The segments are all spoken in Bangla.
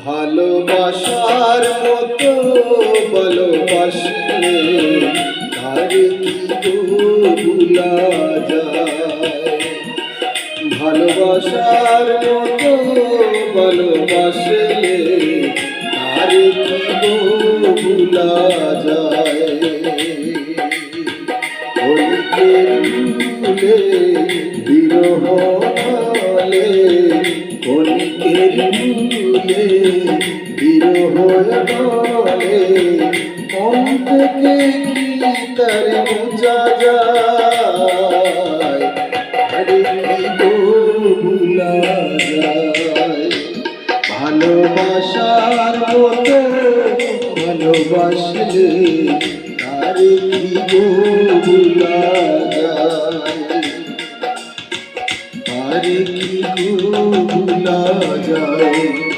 ভালোবাসার মতো ভালোবাসলে তারে কি ভুলা যায়? ভালোবাসার মতো ভালোবাসলে তারে কি ভুলা যায়? ফুলে বিরহ কি তার বোঝা যায় আরে কি ভুলা যায় ভালোবাসার মতো ভালোবাসলে তারে কি ভুলা যায় তারে কি ভুলা যায়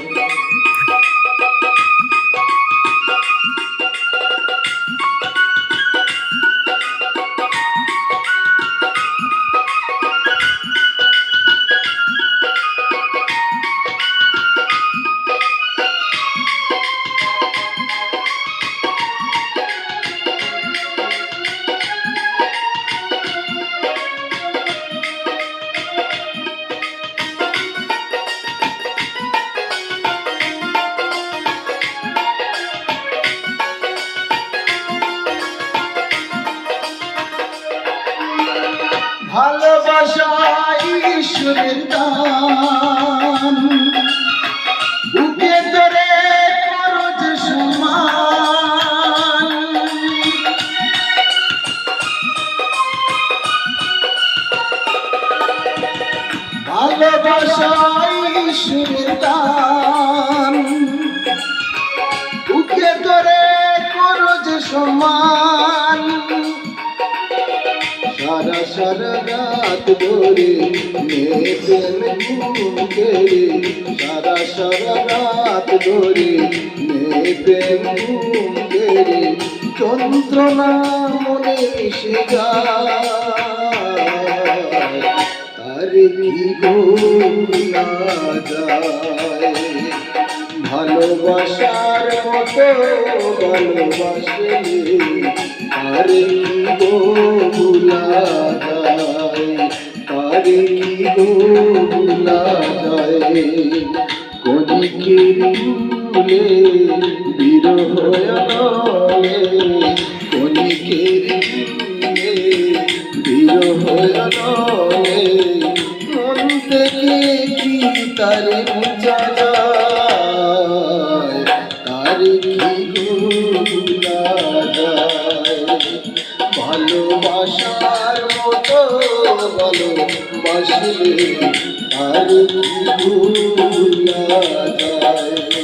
ভালোবাসা ঈশ্বরের দান। বুকে ধরে করো সমান ভালোবাসা ঈশ্বরের দান। সারা ধরে ঘুমকে সারা সারা রাত ধরে ঘুমকে যন্ত্রণা মনে মিশে যায়। ভালোবাসার মতো ভালোবাসলে আরে কি গো ভুলা যায় আরে কি গো ভুলা যায় কদিকের ফুলে বিরহ নলে কদিকের ফুলে বিরহ তারে তারে যায় ভালোবাসার মতো ভালোবাসলে আর কি ভুলা যায়?